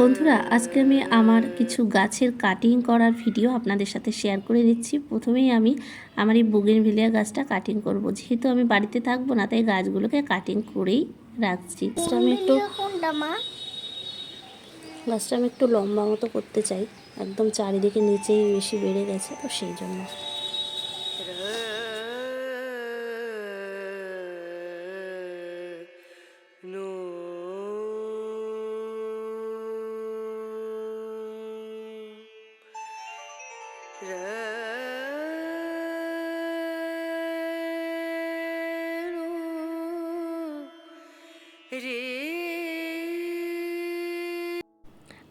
বন্ধুরা আজকে আমি আমার কিছু গাছের কাটিং করার ভিডিও আপনাদের সাথে শেয়ার করে দিচ্ছি। প্রথমেই আমি আমার এই বুগেনভিলিয়া গাছটা কাটিং করব। যেহেতু আমি বাড়িতে থাকব না তাই গাছগুলোকে কাটিং করেই রাখছি। আমি একটু গাছটা আমি একটু লম্বা মতো করতে চাই। একদম চারিদিকে নিচেই বেশি বেড়ে গেছে তো সেই জন্য।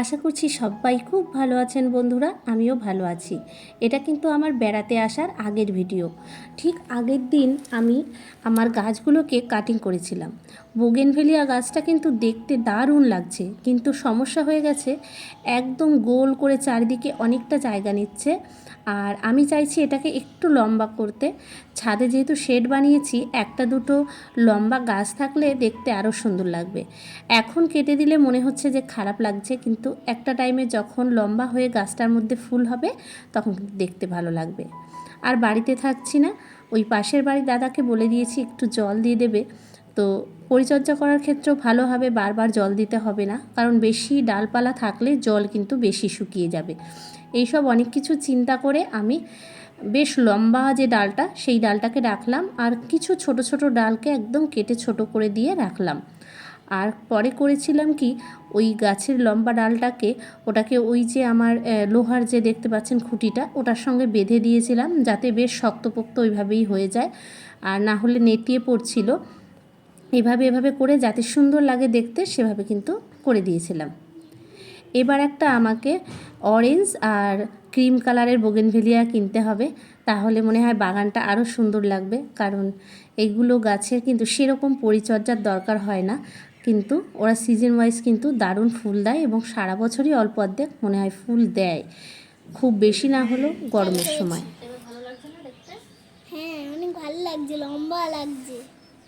আশা করছি সবাই খুব ভালো আছেন বন্ধুরা, আমিও ভালো আছি। এটা কিন্তু আমার বেড়াতে আসার আগের ভিডিও। ঠিক আগের দিন আমি আমার গাছগুলোকে কাটিং করেছিলাম। বোগেনভেলিয়া গাছটা কিন্তু দেখতে দারুণ লাগছে, কিন্তু সমস্যা হয়ে গেছে, একদম গোল করে চারিদিকে অনেকটা জায়গা নিচ্ছে। আর আমি চাইছি এটাকে একটু লম্বা করতে। ছাদে যেহেতু শেড বানিয়েছি, একটা দুটো লম্বা গাছ থাকলে দেখতে আরও সুন্দর লাগবে। এখন কেটে দিলে মনে হচ্ছে যে খারাপ লাগছে, কিন্তু একটা টাইমে যখন লম্বা হয়ে গাছটার মধ্যে ফুল হবে, তখন দেখতে ভালো লাগবে। আর বাড়িতে থাকছি না, ওই পাশের বাড়ির দাদাকে বলে দিয়েছি একটু জল দিয়ে দেবে। তো পরিচর্যা করার ক্ষেত্রেও ভালোভাবে বারবার জল দিতে হবে না, কারণ বেশি ডালপালা থাকলে জল কিন্তু বেশি শুকিয়ে যাবে। এইসব অনেক কিছু চিন্তা করে আমি বেশ লম্বা যে ডালটা, সেই ডালটাকে রাখলাম আর কিছু ছোট ছোট ডালকে একদম কেটে ছোট করে দিয়ে রাখলাম। আর পরে করেছিলাম কি, ওই গাছের লম্বা ডালটাকে ওটাকে ওই যে আমার লোহার যে দেখতে পাচ্ছেন খুঁটিটা, ওটার সঙ্গে বেঁধে দিয়েছিলাম যাতে বেশ শক্তপোক্ত ওইভাবেই হয়ে যায়। আর না হলে নেতিয়ে পড়ছিল। এভাবে এভাবে করে যাতে সুন্দর লাগে দেখতে, সেভাবে কিন্তু করে দিয়েছিলাম। এবার একটা আমাকে অরেঞ্জ আর ক্রিম কালারের বোগেনভেলিয়া কিনতে হবে। তাহলে মনে হয় বাগানটা আরও সুন্দর লাগবে কারণ এইগুলো গাছের কিন্তু সেরকম পরিচর্যার দরকার হয় না। কিন্তু ওরা সিজন ওয়াইজ কিন্তু দারুণ ফুল দেয় এবং সারা বছরই অল্প অর্ধেক মনে হয় ফুল দেয়। খুব বেশি না হলেও গরমের সময়। হ্যাঁ অনেক ভালো লাগছে লম্বা লাগছে।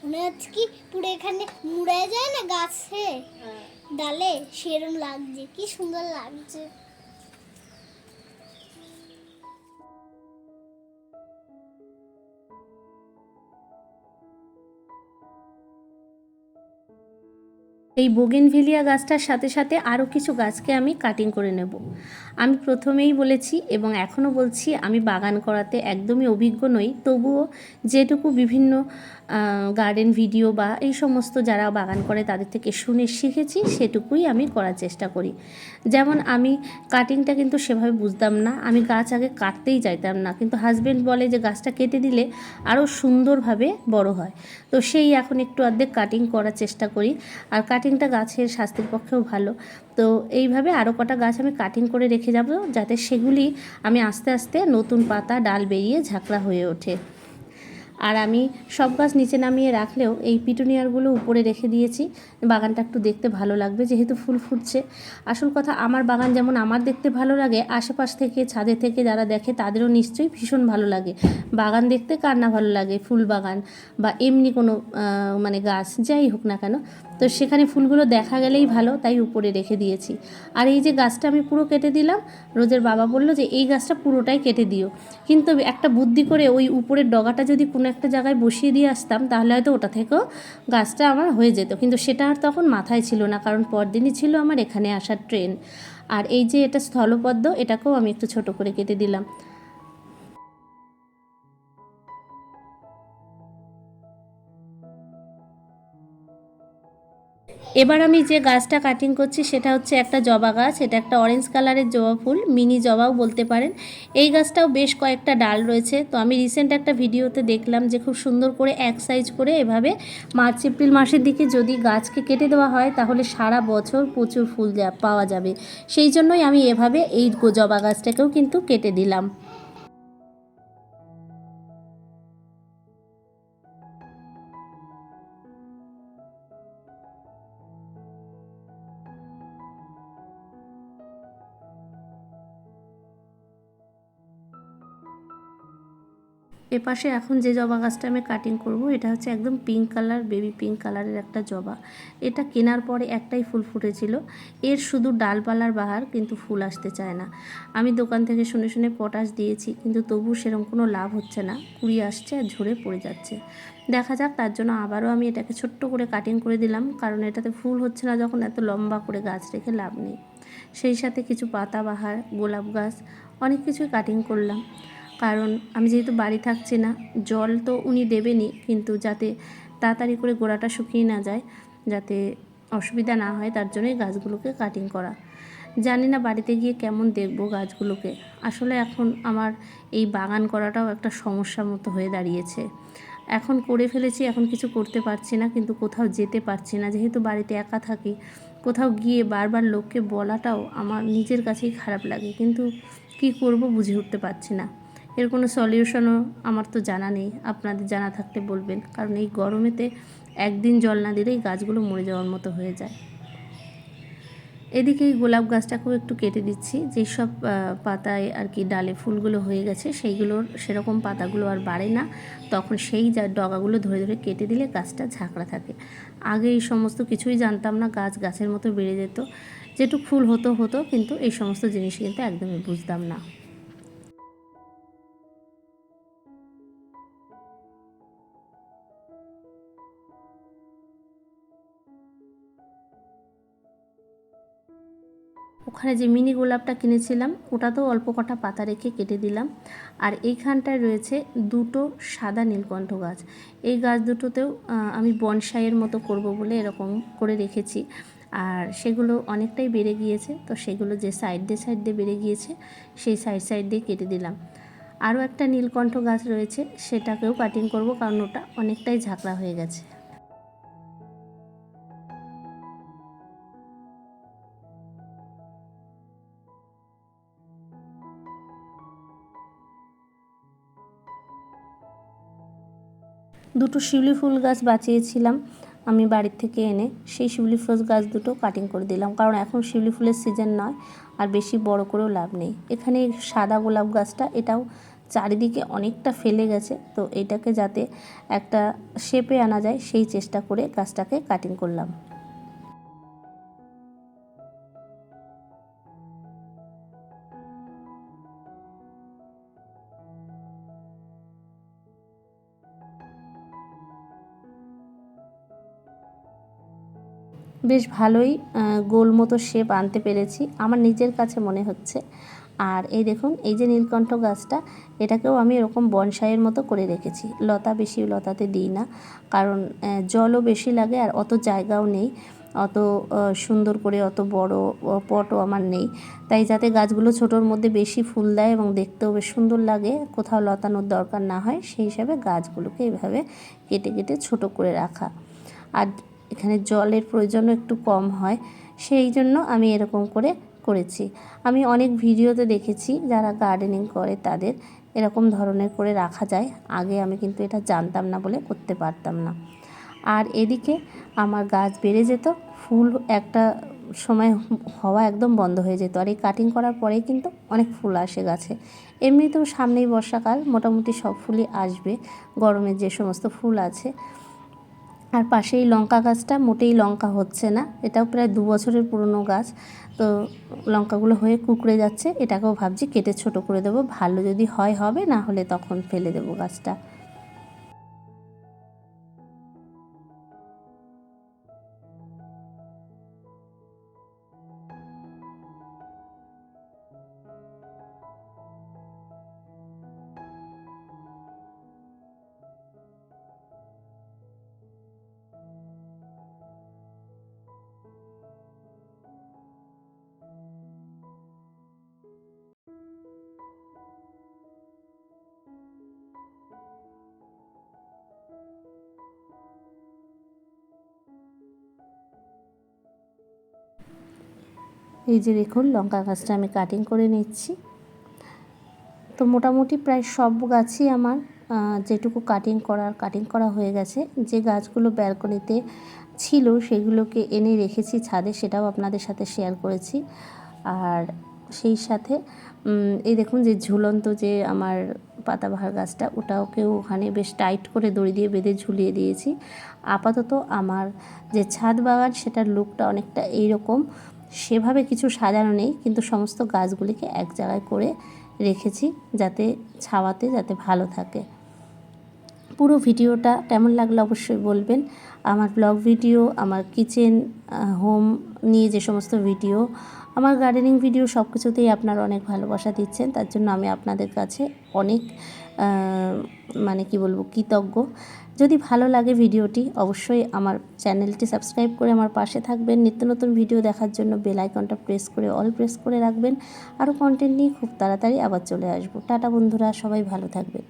মনে হচ্ছে কি পুরো এখানে মুড়ে যায় না গাছে? ডালে সেরম লাগছে কি সুন্দর লাগছে। এই বোগেনভিলিয়া গাছটার সাথে সাথে আরও কিছু গাছকে আমি কাটিং করে নেব। আমি প্রথমেই বলেছি এবং এখনও বলছি, আমি বাগান করাতে একদমই অভিজ্ঞ নই। তবুও যেটুকু বিভিন্ন গার্ডেন ভিডিও বা এই সমস্ত যারা বাগান করে তাদের থেকে শুনে শিখেছি, সেটুকুই আমি করার চেষ্টা করি। যেমন আমি কাটিংটা কিন্তু সেভাবে বুঝতাম না। আমি গাছ আগে কাটতেই চাইতাম না। কিন্তু হাজব্যান্ড বলে যে গাছটা কেটে দিলে আরও সুন্দরভাবে বড় হয়। তো সেই এখন একটু অর্ধেক কাটিং করার চেষ্টা করি। আর কাটিংটা গাছের স্বাস্থ্যের পক্ষেও ভালো। তো এইভাবে আরও কটা গাছ আমি কাটিং করে রেখে যাব, যাতে সেগুলি আমি আস্তে আস্তে নতুন পাতা, ডাল বেরিয়ে ঝাঁকড়া হয়ে ওঠে। আর আমি সব গাছ নিচে নামিয়ে রাখলেও এই পিটুনিয়ারগুলো উপরে রেখে দিয়েছি। বাগানটা একটু দেখতে ভালো লাগবে, যেহেতু ফুল ফুটছে। আসল কথা, আমার বাগান যেমন আমার দেখতে ভালো লাগে, আশেপাশ থেকে, ছাদে থেকে যারা দেখে তাদেরও নিশ্চয়ই ভীষণ ভালো লাগে। বাগান দেখতে কার না ভালো লাগে? ফুল বাগান বা এমনি কোনো মানে গাছ, যাই হোক না কেন। তো সেখানে ফুলগুলো দেখা গেলেই ভালো, তাই উপরে রেখে দিয়েছি। আর এই যে গাছটা আমি পুরো কেটে দিলাম, রোজের বাবা বলল যে, এই গাছটা পুরোটাই কেটে দিও। কিন্তু একটা বুদ্ধি করে ওই উপরের ডগাটা যদি কোনো একটা জায়গায় বসিয়ে দিয়ে আসতাম, তাহলে হয়তো ওটা থেকেও গাছটা আমার হয়ে যেত। কিন্তু সেটা আর তখন মাথায় ছিল না, কারণ পরদিনই ছিল আমার এখানে আসার ট্রেন। আর এই যে এটা স্থলপদ্ম, এটাকেও আমি একটু ছোট করে কেটে দিলাম। এবার আমি যে গাছটা কাটিং করছি সেটা হচ্ছে একটা জবা গাছ, এটা একটা অরেঞ্জ কালারের জবা ফুল মিনি জবাও বলতে পারেন। এই গাছটাও বেশ কয়েকটা ডাল রয়েছে, তো আমি রিসেন্ট একটা ভিডিওতে দেখলাম যে খুব সুন্দর করে এক সাইজ করে এভাবে মার্চ, এপ্রিল মাসের দিকে যদি গাছকে কেটে দেওয়া হয়, তাহলে সারা বছর প্রচুর ফুল পাওয়া যাবে। সেই জন্যই আমি এভাবে এই জবা গাছটাকেও কিন্তু কেটে দিলাম। এপাশে এখন যে জবা গাছটা আমি কাটিং করব, এটা হচ্ছে একদম পিঙ্ক কালার বেবি পিঙ্ক কালারের একটা জবা। এটা কেনার পরে একটাই ফুল ফুটেছিল। এর শুধু ডালপালার বাহার, কিন্তু ফুল আসতে চায় না। আমি দোকান থেকে শুনে শুনে পটাশ দিয়েছি, কিন্তু তবু সেরকম কোনো লাভ হচ্ছে না। কুড়ি আসছে আর ঝরে পড়ে যাচ্ছে। দেখা যাক, তার জন্য আবারও আমি এটাকে ছোট্ট করে কাটিং করে দিলাম, কারণ এটাতে ফুল হচ্ছে না যখন এত লম্বা করে গাছ রেখে লাভ নেই। সেই সাথে কিছু পাতাবাহার গোলাপ গাছ, অনেক কিছুই কাটিং করলাম। কারণ আমি যেহেতু বাড়ি থাকছি না, জল তো উনি দেবেনই, কিন্তু যাতে তাড়াতাড়ি করে গোড়াটা শুকিয়ে না যায়, যাতে অসুবিধা না হয়, তার জন্যই গাছগুলোকে কাটিং করা। জানি না বাড়িতে গিয়ে কেমন দেখব গাছগুলোকে। আসলে এখন আমার এই বাগান করাটাও একটা সমস্যার মতো হয়ে দাঁড়িয়েছে। এখন করে ফেলেছি, এখন কিছু করতে পারছি না, কিন্তু কোথাও যেতে পারছি না। যেহেতু বাড়িতে একা থাকি, কোথাও গিয়ে বারবার লোককে বলাটাও আমার নিজের কাছেই খারাপ লাগে, কিন্তু কি করব বুঝে উঠতে পারছি না। এর কোনো সলিউশনও আমার তো জানা নেই। আপনাদের জানা থাকলে বলবেন। কারণ এই গরমেতে একদিন জল না দিলেই গাছগুলো মরে যাওয়ার মতো হয়ে যায়। এদিকে এই গোলাপ গাছটাকেও একটু কেটে দিচ্ছি। যেসব পাতায় আর কি ডালে ফুলগুলো হয়ে গেছে, সেইগুলোর সেরকম পাতাগুলো আর বাড়ে না। তখন সেই যা ডগাগুলো ধরে ধরে কেটে দিলে গাছটা ঝাঁকড়া থাকে। আগে এই সমস্ত কিছুই জানতাম না, গাছ গাছের মতো বেড়ে যেত। যেটুক ফুল হতো হতো, কিন্তু এই সমস্ত জিনিস কিন্তু একদমই বুঝতাম না। ওখানে যে মিনি গোলাপটা কিনেছিলাম, ওটাতেও অল্প কটা পাতা রেখে কেটে দিলাম। আর এইখানটায় রয়েছে দুটো সাদা নীলকণ্ঠ গাছ। এই গাছ দুটোতেও আমি বনসাইয়ের মতো করব বলে এরকম করে রেখেছি। আর সেগুলো অনেকটাই বেড়ে গিয়েছে, তো সেগুলো যে সাইড দিয়ে সাইড দিয়ে বেড়ে গিয়েছে, সেই সাইড সাইড দিয়ে কেটে দিলাম। আরও একটা নীলকণ্ঠ গাছ রয়েছে, সেটাকেও কাটিং করব কারণ ওটা অনেকটাই ঝাঁকড়া হয়ে গেছে। দুটো শিউলি ফুল গাছ বাঁচিয়েছিলাম আমি বাড়ির থেকে এনে। সেই শিউলি ফুল গাছ দুটো কাটিং করে দিলাম। কারণ এখন শিউলি ফুলের সিজন নয়, আর বেশি বড় করেও লাভ নেই। এখানে সাদা গোলাপ গাছটা, এটাও চারিদিকে অনেকটা ফেলে গেছে। তো এটাকে যাতে একটা শেপে আনা যায়, সেই চেষ্টা করে গাছটাকে কাটিং করলাম। বেশ ভালোই গোল মতো শেপ আনতে পেরেছি, আমার নিজের কাছে মনে হচ্ছে। আর এই দেখুন, এই যে নীলকণ্ঠ গাছটা, এটাকেও আমি এরকম বনসাইয়ের মতো করে রেখেছি। লতা বেশি লতাতে দিই না, কারণ জলও বেশি লাগে আর অত জায়গাও নেই, অত সুন্দর করে, অত বড় পটও আমার নেই। তাই যাতে গাছগুলো ছোটোর মধ্যে বেশি ফুল দেয় এবং দেখতেও বেশ সুন্দর লাগে, কোথাও লতানোর দরকার না হয়, সেই হিসাবে গাছগুলোকে এইভাবে কেটে কেটে ছোট করে রাখা। আর এখানে জলের প্রয়োজনও একটু কম হয়, সেই জন্য আমি এরকম করে করেছি। আমি অনেক ভিডিওতে দেখেছি যারা গার্ডেনিং করে তাদের এরকম ধরনের করে রাখা যায়, আগে আমি কিন্তু এটা জানতাম না বলে করতে পারতাম না। আর এদিকে আমার গাছ বেড়ে যেত, ফুল একটা সময় হওয়া একদম বন্ধ হয়ে যেত। আর এই কাটিং করার পরেই কিন্তু অনেক ফুল আসে গাছে। এমনিতেও সামনেই বর্ষাকাল, মোটামুটি সব ফুলই আসবে। গরমের যে সমস্ত ফুল আছে আর পাশে এই লঙ্কা গাছটা, মোটেই লঙ্কা হচ্ছে না। এটাও প্রায় দু বছরের পুরনো গাছ। তো লঙ্কাগুলো হয়ে কুকড়ে যাচ্ছে। এটাকেও ভাবছি কেটে ছোট করে দেবো। ভালো যদি হয়, হবে, না হলে তখন ফেলে দেবো গাছটা। এই যে দেখুন, লঙ্কা গাছটা আমি কাটিং করে নিচ্ছি। তো মোটামুটি প্রায় সব গাছই আমার যেটুকু কাটিং করার কাটিং করা হয়ে গেছে। যে গাছগুলো ব্যালকনিতে ছিল, সেগুলোকে এনে রেখেছি ছাদে, সেটাও আপনাদের সাথে শেয়ার করেছি। আর সেই সাথে এই দেখুন যে ঝুলন্ত যে আমার পাতাবাহার গাছটা, ওটাকেও ওখানে বেশ টাইট করে দড়ি দিয়ে বেঁধে ঝুলিয়ে দিয়েছি। আপাতত আমার যে ছাদ বাগান, সেটার লুকটা অনেকটা এইরকম। সেভাবে কিছু সাজানো নেই, কিন্তু সমস্ত গাছগুলিকে এক জায়গায় করে রেখেছি যাতে ছাওয়াতে যাতে ভালো থাকে। পুরো ভিডিওটা কেমন লাগল অবশ্যই বলবেন। আমার ব্লগ ভিডিও, আমার কিচেন হোম নিয়ে যে সমস্ত ভিডিও আমার গার্ডেনিং ভিডিও সব কিছুতেই আপনারা অনেক ভালোবাসা দিচ্ছেন, তার জন্য আমি আপনাদের কাছে অনেক মানে কি বলব, কৃতজ্ঞ। যদি ভালো লাগে ভিডিওটি, অবশ্যই আমার চ্যানেলটি সাবস্ক্রাইব করে আমার পাশে থাকবেন। নিত্য নতুন ভিডিও দেখার জন্য বেল আইকনটা প্রেস করে অল প্রেস করে রাখবেন। আরও কন্টেন্ট নিয়ে খুব তাড়াতাড়ি আবার চলে আসব। টাটা বন্ধুরা, সবাই ভালো থাকবেন।